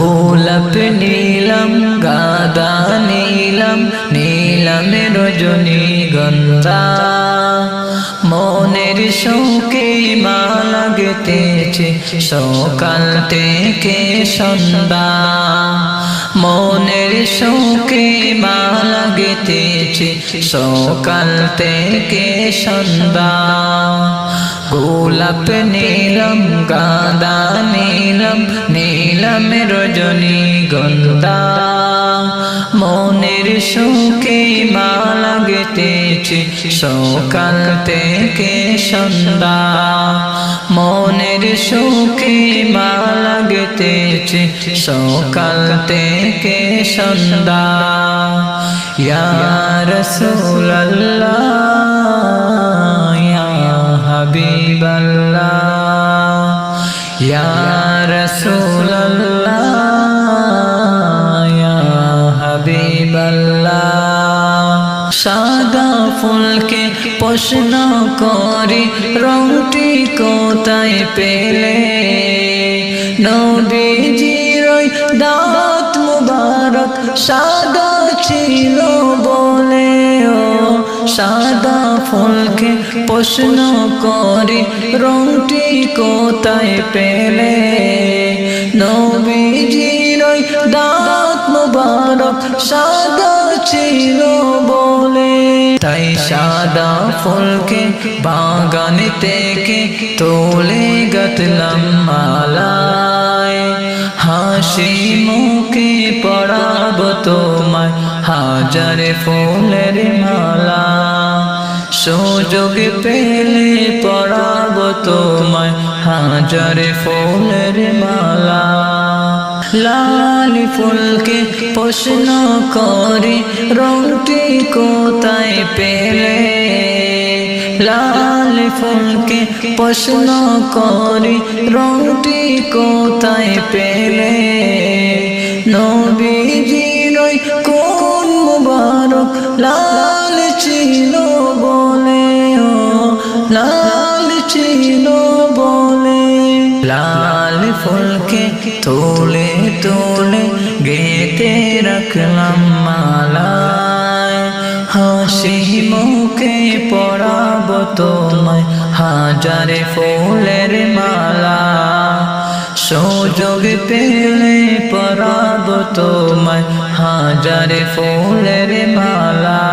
গোলাপ নীলম, গাদা নীলম নীলম রজনী গন্ধা। মনের শোকে মালা গেতেছে সকাল থেকে সন্ধ্যা। মনের শোকে মালা গেতেছে সকাল থেকে সন্ধ্যা। গোলাপ নীলম, গাদা নীলম নীলম রজনী গন্ধা। মনের সুখে মালা গেতেছে সকাল থেকে সন্ধ্যা। মনের সুখে মালা গেতেছে সকাল থেকে সন্ধ্যা। রাসূলুল্লাহ, ইয়া হাবিবাল্লাহ সাদা ফুলকে প্রশ্ন করি, রংটি কোথায় পেলে? নবীজির দাঁত মুবারক সাদা ছিল বলে ও সাদা ফুলকে প্রশ্ন করি, রংটি কোথায় পেলে? নবীজির দাঁত মুবারক সাদা ছিল বলে। তাই সাদা ফুলকে বাগান থেকে তোলে গতলাম মালায়। হাসি মুখে পড়াব তোমায় হাজারে ফুলের মালা। সুযোগ পেলে পড়াব তোমায় হাজারে ফুলের মালা। লাল ফুলকে প্রশ্ন করি, রংটি কোথায় পেলে? লাল ফুলকে প্রশ্ন করি, রংটি কোথায় পেলে? নবীজির কোন মুবারক, লাল লাল ছিল বলে, লাল ফুলকে তোলে তোলে গেতে রাখলাম মালায়। হাসি মুখে পড়াব তোমায়, হাজারে ফুলের মালা। সুযোগ পেলে পড়াব তোমায়, হাজারে ফুলের মালা।